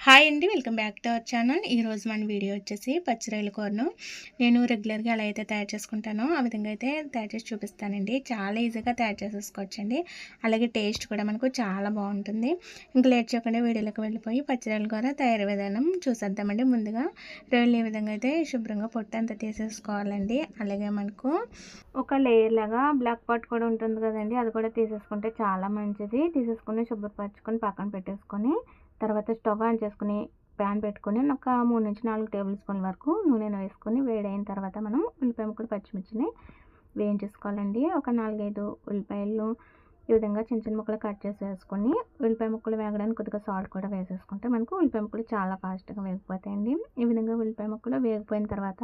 Hi అండి welcome back to our channel. ఈరోజు మన వీడియో వచ్చేసి పచ్చిరాయల కూరను నేను రెగ్యులర్గా ఎలా అయితే తయారు చేసుకుంటానో ఆ విధంగా అయితే తయారు చేసి చూపిస్తానండి. చాలా ఈజీగా తయారు చేసేసుకోవచ్చండి. అలాగే టేస్ట్ కూడా మనకు చాలా బాగుంటుంది. ఇంకా లేట్ చేయకుండా వీడియోలోకి వెళ్ళిపోయి పచ్చిరాయల కూర తయారు విధానం చూసేద్దామండి. ముందుగా రొయ్యలు ఏ విధంగా అయితే శుభ్రంగా పొట్టు అంతా తీసేసుకోవాలండి. అలాగే మనకు ఒక లేయర్ లాగా బ్లాక్ పాట్ కూడా ఉంటుంది కదండి అది కూడా తీసేసుకుంటే చాలా మంచిది. తీసేసుకుని శుభ్రపరచుకొని పక్కన పెట్టేసుకొని తర్వాత స్టవ్ ఆన్ చేసుకుని ప్యాన్ పెట్టుకొని ఒక మూడు నుంచి నాలుగు టేబుల్ స్పూన్ల వరకు నూనెను వేసుకొని వేడైన తర్వాత మనం ఉల్లిపాయ ముక్కలు పచ్చిమిర్చిని వేయించేసుకోవాలండి. ఒక నాలుగైదు ఉల్లిపాయలు ఈ విధంగా చిన్న చిన్న ముక్కలు కట్ చేసి వేసుకొని ఉల్లిపాయ ముక్కలు వేగడానికి కొద్దిగా సాల్ట్ కూడా వేసేసుకుంటే మనకు ఉల్లిపాయ ముక్కలు చాలా ఫాస్ట్గా వేగిపోతాయండి. ఈ విధంగా ఉల్లిపాయ ముక్కలు వేగిపోయిన తర్వాత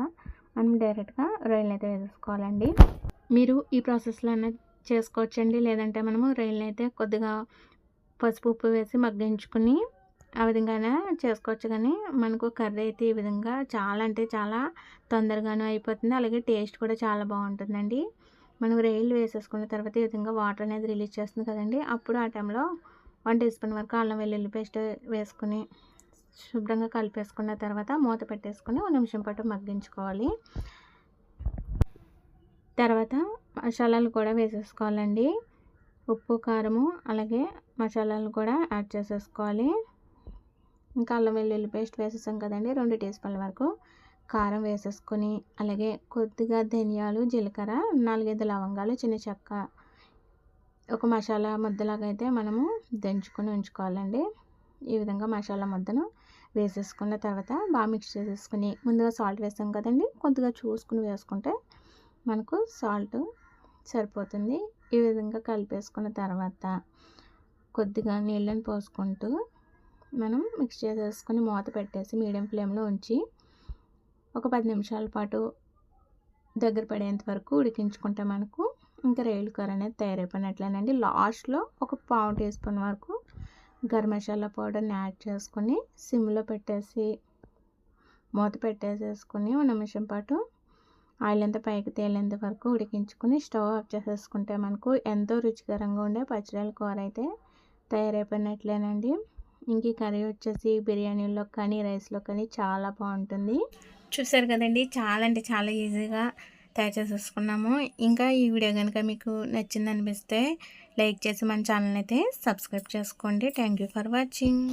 మనం డైరెక్ట్గా రొయ్యలు అయితే వేసేసుకోవాలండి. మీరు ఈ ప్రాసెస్లో అయినా చేసుకోవచ్చండి. లేదంటే మనము రొయ్యలు అయితే కొద్దిగా పసుపు ఉప్పు వేసి మగ్గించుకుని ఆ విధంగానే చేసుకోవచ్చు. కానీ మనకు కర్రీ అయితే ఈ విధంగా చాలా అంటే చాలా తొందరగానే అయిపోతుంది. అలాగే టేస్ట్ కూడా చాలా బాగుంటుందండి. మనం రైలు వేసేసుకున్న తర్వాత ఈ విధంగా వాటర్ అనేది రిలీజ్ చేస్తుంది కదండి. అప్పుడు ఆ టైంలో వన్ టీ స్పూన్ వరకు అల్లం వెల్లుల్లి పేస్ట్ వేసుకుని శుభ్రంగా కలిపేసుకున్న తర్వాత మూత పెట్టేసుకుని ఒక నిమిషం పాటు మగ్గించుకోవాలి. తర్వాత మసాలాలు కూడా వేసేసుకోవాలండి. ఉప్పు కారము అలాగే మసాలాలు కూడా యాడ్ చేసేసుకోవాలి. ఇంకా అల్లం వెల్లుల్లి పేస్ట్ వేసేసాం కదండి రెండు టీ స్పూన్ల వరకు. కారం వేసేసుకొని అలాగే కొద్దిగా ధనియాలు జీలకర్ర నాలుగైదు లవంగాలు చిన్న చెక్క. ఒక మసాలా ముద్దలాగా అయితే మనము దంచుకొని ఉంచుకోవాలండి. ఈ విధంగా మసాలా ముద్దను వేసేసుకున్న తర్వాత బాగా మిక్స్ చేసేసుకుని ముందుగా సాల్ట్ వేసాం కదండి కొద్దిగా చూసుకుని వేసుకుంటే మనకు సాల్ట్ సరిపోతుంది. ఈ విధంగా కలిపేసుకున్న తర్వాత కొద్దిగా నీళ్ళని పోసుకుంటూ మనం మిక్స్ చేసేసుకొని మూత పెట్టేసి మీడియం ఫ్లేమ్లో ఉంచి ఒక పది నిమిషాల పాటు దగ్గర పడేంత వరకు ఉడికించుకుంటే మనకు. ఇంకా రైలు కూర అనేది తయారైపోయినట్లేనండి. లాస్ట్లో ఒక పావు టీ స్పూన్ వరకు గరం మసాలా పౌడర్ని యాడ్ చేసుకొని సిమ్లో పెట్టేసి మూత పెట్టేసేసుకుని ఒక నిమిషం పాటు ఆయిల్ అంతా పైకి తేలేంత వరకు ఉడికించుకొని స్టవ్ ఆఫ్ చేసేసుకుంటే మనకు ఎంతో రుచికరంగా ఉండే పచ్చడి కూర అయితే తయారైపోయినట్లేనండి. ఇంక కర్రీ వచ్చేసి బిర్యానీలో కానీ రైస్లో కానీ చాలా బాగుంటుంది. చూసారు కదండి చాలా అంటే చాలా ఈజీగా తయారు చేసేసుకున్నాము. ఇంకా ఈ వీడియో కనుక మీకు నచ్చింది అనిపిస్తే లైక్ చేసి మన ఛానల్ అయితే సబ్స్క్రైబ్ చేసుకోండి. Thank for watching